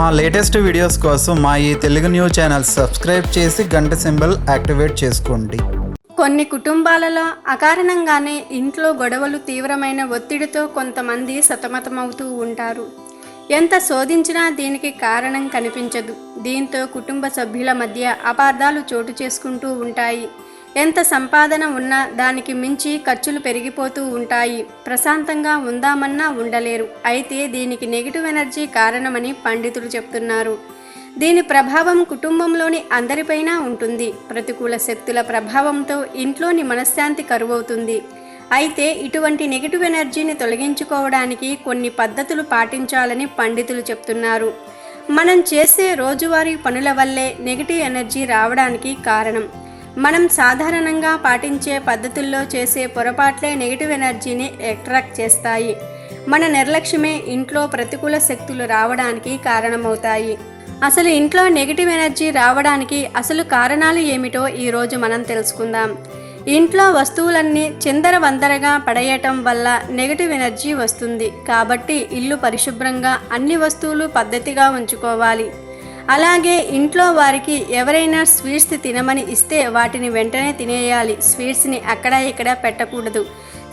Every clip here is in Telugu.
మా లేటెస్ట్ వీడియోస్ కోసం మా ఈ తెలుగు న్యూస్ ఛానల్ సబ్స్క్రైబ్ చేసి గంట సింబల్ యాక్టివేట్ చేసుకోండి. కొన్ని కుటుంబాలలో అకారణంగానే ఇంట్లో గొడవలు తీవ్రమైన ఒత్తిడితో కొంతమంది సతమతమవుతూ ఉంటారు. ఎంత శోధించినా దీనికి కారణం కనిపించదు. దీంతో కుటుంబ సభ్యుల మధ్య అపార్థాలు చోటు చేసుకుంటూ ఉంటాయి. ఎంత సంపాదన ఉన్నా దానికి మించి ఖర్చులు పెరిగిపోతూ ఉంటాయి. ప్రశాంతంగా ఉందామన్నా ఉండలేరు. అయితే దీనికి నెగిటివ్ ఎనర్జీ కారణమని పండితులు చెప్తున్నారు. దీని ప్రభావం కుటుంబంలోని అందరిపైన ఉంటుంది. ప్రతికూల శక్తుల ప్రభావంతో ఇంట్లోని మనశ్శాంతి కరువవుతుంది. అయితే ఇటువంటి నెగిటివ్ ఎనర్జీని తొలగించుకోవడానికి కొన్ని పద్ధతులు పాటించాలని పండితులు చెప్తున్నారు. మనం చేసే రోజువారీ పనుల వల్లే నెగిటివ్ ఎనర్జీ రావడానికి కారణం. మనం సాధారణంగా పాటించే పద్ధతుల్లో చేసే పొరపాట్లే నెగిటివ్ ఎనర్జీని అట్రాక్ట్ చేస్తాయి. మన నిర్లక్ష్యమే ఇంట్లో ప్రతికూల శక్తులు రావడానికి కారణమవుతాయి. అసలు ఇంట్లో నెగిటివ్ ఎనర్జీ రావడానికి అసలు కారణాలు ఏమిటో ఈరోజు మనం తెలుసుకుందాం. ఇంట్లో వస్తువులన్నీ చిందరవందరగా పడేయటం వల్ల నెగిటివ్ ఎనర్జీ వస్తుంది. కాబట్టి ఇల్లు పరిశుభ్రంగా అన్ని వస్తువులు పద్ధతిగా ఉంచుకోవాలి. అలాగే ఇంట్లో వారికి ఎవరైనా స్వీట్స్ తినమని ఇస్తే వాటిని వెంటనే తినేయాలి. స్వీట్స్ని అక్కడ ఇక్కడ పెట్టకూడదు.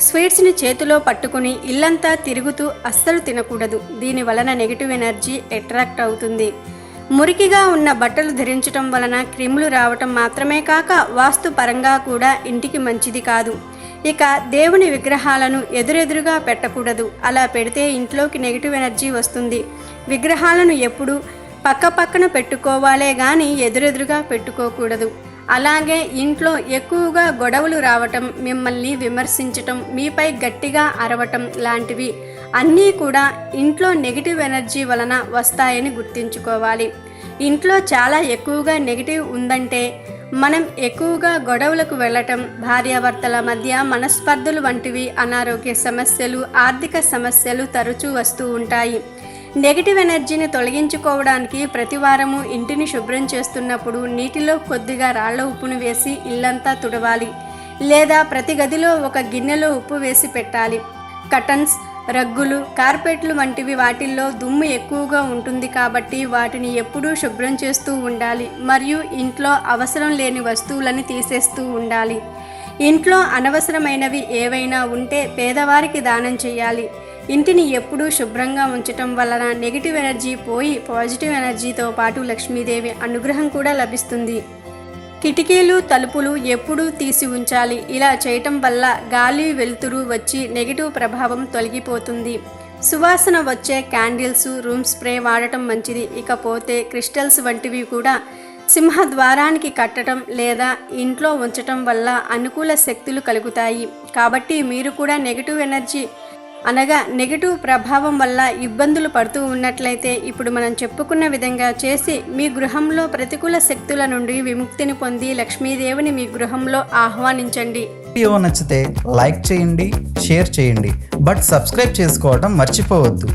స్వీట్స్ని చేతిలో పట్టుకుని ఇల్లంతా తిరుగుతూ అస్సలు తినకూడదు. దీని వలన నెగిటివ్ ఎనర్జీ అట్రాక్ట్ అవుతుంది. మురికిగా ఉన్న బట్టలు ధరించటం వలన క్రిములు రావటం మాత్రమే కాక వాస్తు పరంగా కూడా ఇంటికి మంచిది కాదు. ఇక దేవుని విగ్రహాలను ఎదురెదురుగా పెట్టకూడదు. అలా పెడితే ఇంట్లోకి నెగిటివ్ ఎనర్జీ వస్తుంది. విగ్రహాలను ఎప్పుడు పక్క పక్కన పెట్టుకోవాలే కానీ ఎదురెదురుగా పెట్టుకోకూడదు. అలాగే ఇంట్లో ఎక్కువగా గొడవలు రావటం మిమ్మల్ని విమర్శించటం మీపై గట్టిగా అరవటం లాంటివి అన్నీ కూడా ఇంట్లో నెగిటివ్ ఎనర్జీ వలన వస్తాయని గుర్తుంచుకోవాలి. ఇంట్లో చాలా ఎక్కువగా నెగిటివ్ ఉందంటే మనం ఎక్కువగా గొడవలకు వెళ్ళటం భార్యాభర్తల మధ్య మనస్పర్ధలు వంటివి అనారోగ్య సమస్యలు ఆర్థిక సమస్యలు తరచూ వస్తూ ఉంటాయి. నెగిటివ్ ఎనర్జీని తొలగించుకోవడానికి ప్రతి వారము ఇంటిని శుభ్రం చేస్తున్నప్పుడు నీటిలో కొద్దిగా రాళ్ళ ఉప్పును వేసి ఇల్లంతా తుడవాలి లేదా ప్రతి గదిలో ఒక గిన్నెలో ఉప్పు వేసి పెట్టాలి. కటన్స్ రగ్గులు కార్పెట్లు వంటివి వాటిల్లో దుమ్ము ఎక్కువగా ఉంటుంది కాబట్టి వాటిని ఎప్పుడూ శుభ్రం చేస్తూ ఉండాలి మరియు ఇంట్లో అవసరం లేని వస్తువులని తీసేస్తూ ఉండాలి. ఇంట్లో అనవసరమైనవి ఏవైనా ఉంటే పేదవారికి దానం చేయాలి. ఇంటిని ఎప్పుడూ శుభ్రంగా ఉంచటం వలన నెగిటివ్ ఎనర్జీ పోయి పాజిటివ్ ఎనర్జీతో పాటు లక్ష్మీదేవి అనుగ్రహం కూడా లభిస్తుంది. కిటికీలు తలుపులు ఎప్పుడూ తీసి ఉంచాలి. ఇలా చేయటం వల్ల గాలి వెలుతురు వచ్చి నెగిటివ్ ప్రభావం తొలగిపోతుంది. సువాసన వచ్చే క్యాండిల్స్ రూమ్ స్ప్రే వాడటం మంచిది. ఇకపోతే క్రిస్టల్స్ వంటివి కూడా సింహ ద్వారానికి కట్టడం లేదా ఇంట్లో ఉంచటం వల్ల అనుకూల శక్తులు కలుగుతాయి. కాబట్టి మీరు కూడా నెగిటివ్ ఎనర్జీ అనగా నెగిటివ్ ప్రభావం వల్ల ఇబ్బందులు పడుతూ ఉన్నట్లయితే ఇప్పుడు మనం చెప్పుకున్న విధంగా చేసి మీ గృహంలో ప్రతికూల శక్తుల నుండి విముక్తిని పొంది లక్ష్మీదేవిని మీ గృహంలో ఆహ్వానించండి. వీడియో నచ్చితే లైక్ చేయండి షేర్ చేయండి బట్ సబ్స్క్రైబ్ చేసుకోవడం మర్చిపోవద్దు.